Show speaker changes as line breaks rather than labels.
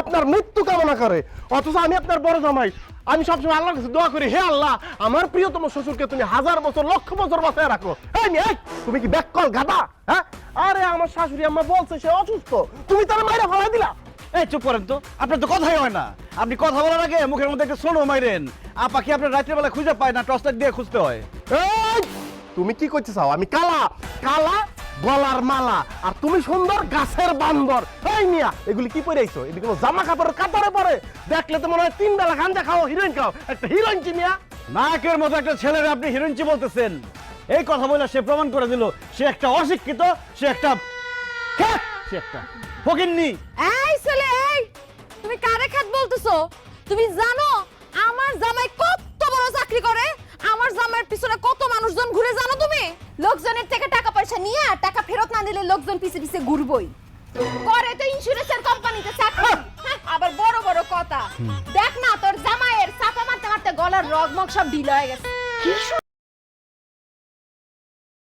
আপনার মৃত্যু কামনা করে। অথচ আমি আপনার বড় জামাই। আমি সবসময় আল্লাহর কাছে দোয়া করি হে আল্লাহ আমার প্রিয়তম শ্বশুরকে তুমি হাজার বছর লক্ষ বছর বাঁচায় রাখো। তুমি কি ব্যাককল গাদা হ্যাঁ? আরে আমার শাশুড়ি আম্মা বলছে সে অসুস্থ। তুমি তার মাইরা ফেলাই দিলা?
এই চুপ করেন তো। আপনার তো কথাই হয় না। আপনি কথা বলার আগে মুখের মধ্যে একটা সোনো মাইরেন। আপা কি আপনার রাত্রে বেলা খুঁজে পায় না টর্চ দিয়ে খুঁজতে হয়?
তুমি কি করতে চাও? আমি কালা। কালা গলার মালা আর তুমি সুন্দর গাছের বান্দর। এই মিয়া এগুলি কি পরে আইছো এদিকে কোনো জামা কাপড়ের কাপড়ে পরে। দেখলে তো মনে হয় তিন বেলা গাঞ্জা খাও হিরোইন খাও। একটা হিরোইন কি মিয়া।
নায়কের মতো একটা ছেলের আপনি হিরোইনচি বলতেছেন। এই কথা বলে সে প্রমাণ করে দিল সে একটা অশিক্ষিত সে একটা সে একটা ফকিন্নি।
এই ছেলে এই তুমি কারে খাত বলতেছো? তুমি জানো আমার জামাই কত বড় চাকরি করে আমার জামাইয়ের পিছনে কত মানুষজন ঘুরে জানো তুমি? লোকজনের থেকে টাকা পয়সা নিয়ে আর টাকা ফেরত না দিলে লোকজন পিছে পিছে ঘুরবই। করে তো ইন্স্যুরেন্সের কোম্পানিতে চাকরি। হ্যাঁ, আবার বড় বড় কথা। দেখ না তোর জামাইয়ের চাপা মারতে মারতে গলার রগমগ সব ঢিল হয়ে গেছে।